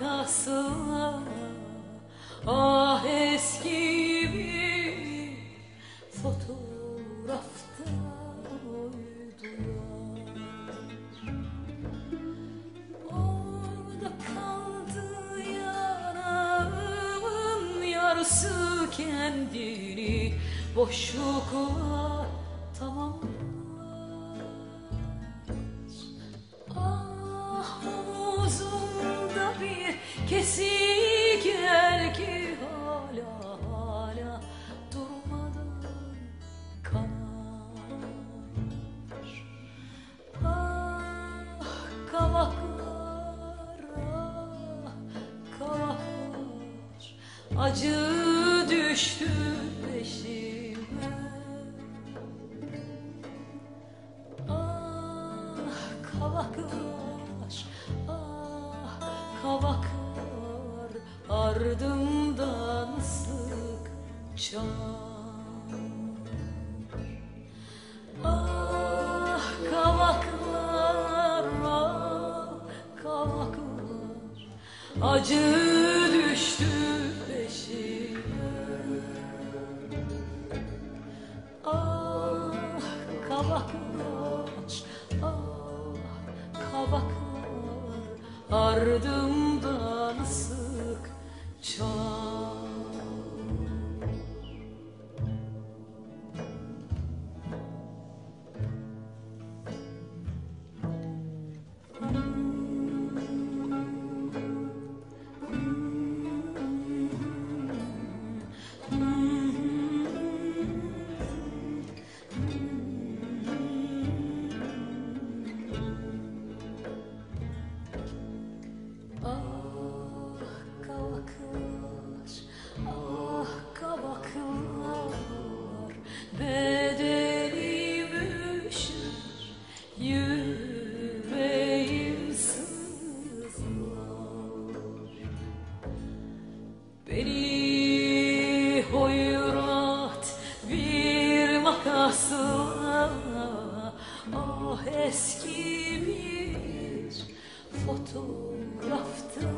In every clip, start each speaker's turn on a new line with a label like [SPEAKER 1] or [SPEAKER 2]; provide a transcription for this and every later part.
[SPEAKER 1] makasla Ah eski bir fotoğrafta oydular Orada kaldı yanağımın yarısı kendini boşlukla tamamlar kesik yer ki hala hala durmadan kanar. Ah kavaklar ah kavaklar. Acı düştü peşime. Ah kavaklar ah kavaklar Ardımdan sıkça Ah kavaklar ah kavaklar. Acı düştü peşime. Ah kavaklar ah kavaklar. Ardımdan Beni hoyrat bir makasla Ah eski bir fotoğrafta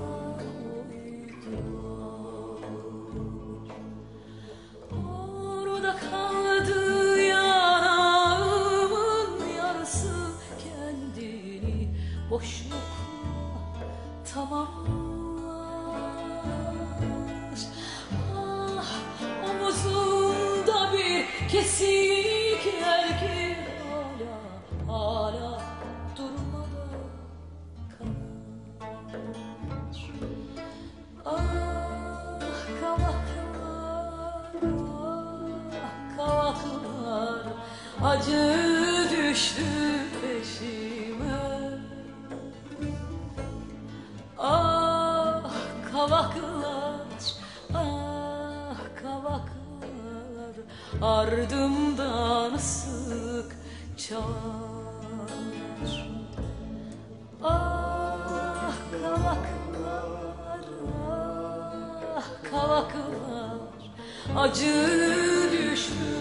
[SPEAKER 1] Orada kaldı yanağımın yarısı kendini boşlukla tamamlar kesik ki hala hala durmadan kanar Ah kavaklar, ah kavaklar Acı düştü peşime. Ah kavaklar, ah kavaklar Ardımdan sıkça Ah kavaklar, ah kavaklar. Acı düştü